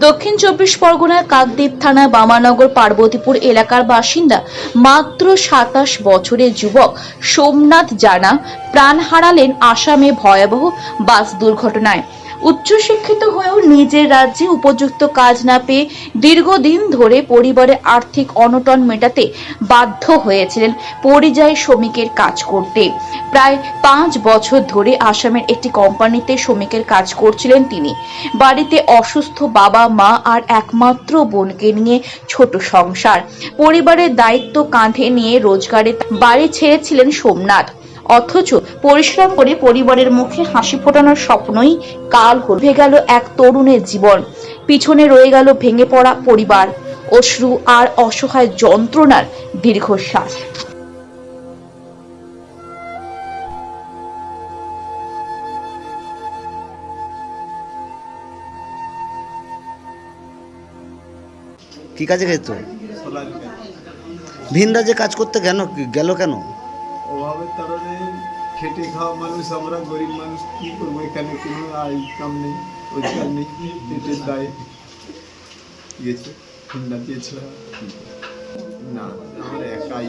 দক্ষিণ চব্বিশ পরগনার কাকদ্বীপ থানা বামানগর পার্বতীপুর এলাকার বাসিন্দা মাত্র সাতাশ বছরের যুবক সোমনাথ জানা প্রাণ হারালেন আসামে ভয়াবহ বাস দুর্ঘটনায়। উচ্চশিক্ষিত হয়েও নিজের রাজ্যে উপযুক্ত কাজ না পেয়ে দীর্ঘদিন ধরে পরিবারের আর্থিক অনটন মেটাতে বাধ্য হয়েছিলেন পরিযায়ী শ্রমিকের কাজ করতে। প্রায় পাঁচ বছর ধরে আসামের একটি কোম্পানিতে শ্রমিকের কাজ করছিলেন তিনি। বাড়িতে অসুস্থ বাবা, মা আর একমাত্র বোনকে নিয়ে ছোট সংসার। পরিবারের দায়িত্ব কাঁধে নিয়ে রোজগারে বাড়ি ছেড়েছিলেন সোমনাথ। অথচ পরিশ্রম করে পরিবারের মুখে হাসি ফোটানোর স্বপ্নই কাল হয়ে গেল এক তরুণের জীবন। পিছনে রয়ে গেল ভেঙে পড়া পরিবার। অশ্রু আর অসহায় যন্ত্রণার দীর্ঘশ্বাস। কি কাজে গেছ? সোলার গাছ। ভিন রাজ্যে কাজ করতে কেন গেল কেন? অভাবের কারণে খেটে খাওয়া মানুষ, আমরা গরিব মানুষ, কি করব? এখানে কোনো ইনকাম নেই, রোজগার নেই, পেটের দায়ে গেছে ঠান্ডা দিয়েছিল না, আমার একাই,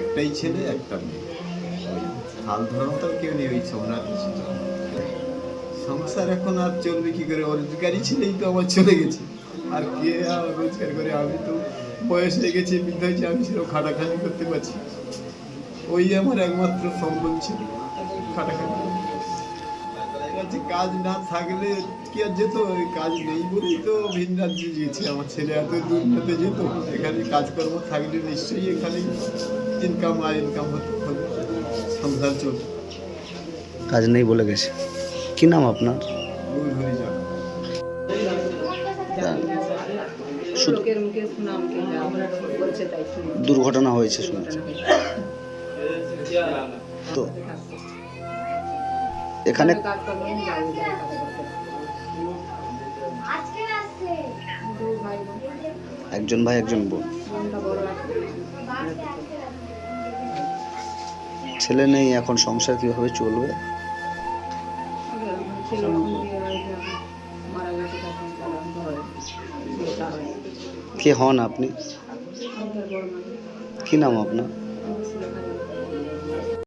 একটাই ছেলে, একটা মেয়ে। হাল ধরানো তো কেউ নেই, ওই সোমনাথ। সংসার এখন আর চলবে কি করে? রোজগারই ছিলেই তো আমার চলে গেছে। আর কে রোজগার করে? আমি তো বয়স হয়ে গেছে, বৃদ্ধ হয়েছে, আমি সেরকম খাটাখাটি করতে পারছি। ওই আমার একমাত্র সম্বল ছিল। খাটাখাটি কাছে কাজ না থাকলে কি আর যেত? ওই কাজ নেই বলেই তো ভিন রাজ্যে গিয়েছি আমার ছেলে এত দূর হতে যেত। এখানে কাজকর্ম থাকলে নিশ্চয়ই এখানে ইনকাম আর ইনকাম হতো। সংসার চলতো। কাজ নেই বলে গেছে। কি নাম আপনার? হয়ে দুর্ঘটনা হয়েছে শুনছি। তো এখানে একজন ভাই, একজন বোন। ছেলে নেই, এখন সংসার কীভাবে চলবে? কে হন আপনি? কি নাম আপনার?